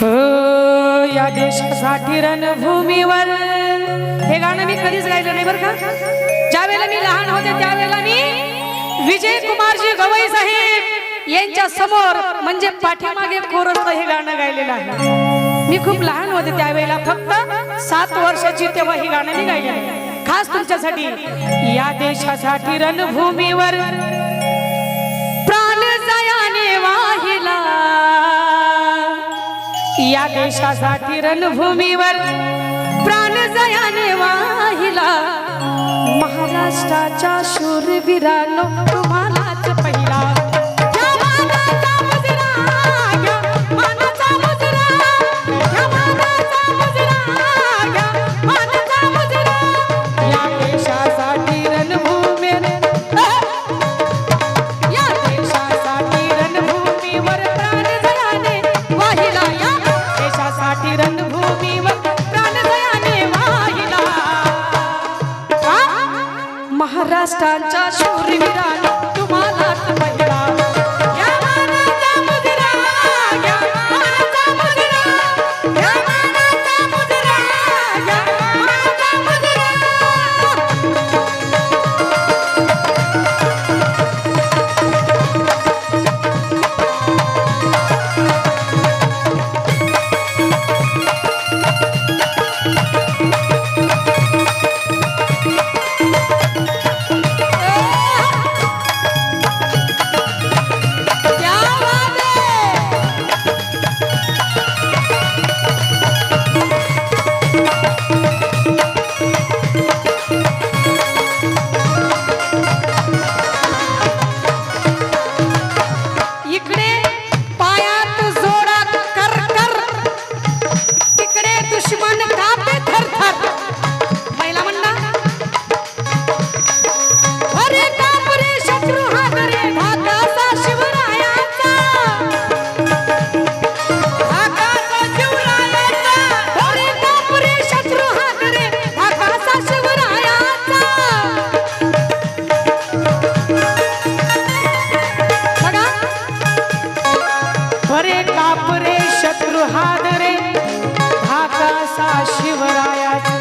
हो, या देशासाठी रणभूमीवर. हे गाणं मी कधीच गायलं नाही बरं का? ज्यावेळेला मी लहान होते त्यावेळेला मी विजय कुमारजी गवई साहेब यांच्या समोर म्हणजे पाठीमागे कोरस्त हे गाणं गायलेलं आहे. मी खूप लहान होते त्यावेळेला फक्त सात वर्षाची तेव्हा ही गाणं मी गायले खास तुमच्यासाठी या देशासाठी रणभूमीवर या देशासाठी रणभूमीवर प्राण जयाने वाहिला. महाराष्ट्राच्या शूरवीरानो तुम्हालाच पहिला রাস্তান চাষুরি বিরান वरे कापरे शत्रू हादरे. धाकासा शिवरायाचे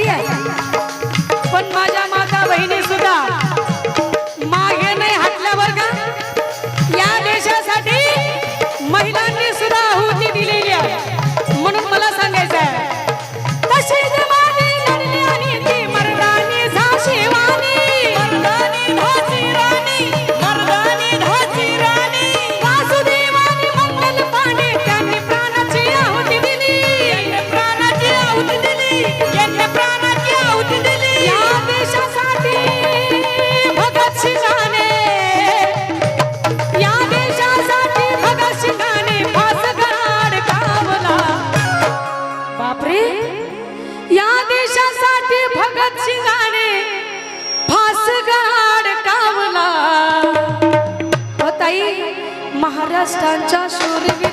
खरी आहे. पण माझ्या माता बहिणी सुद्धा मागे नाही हटल्यावर का? या देशासाठी महिलांनी Yes, Tancha Shurvi.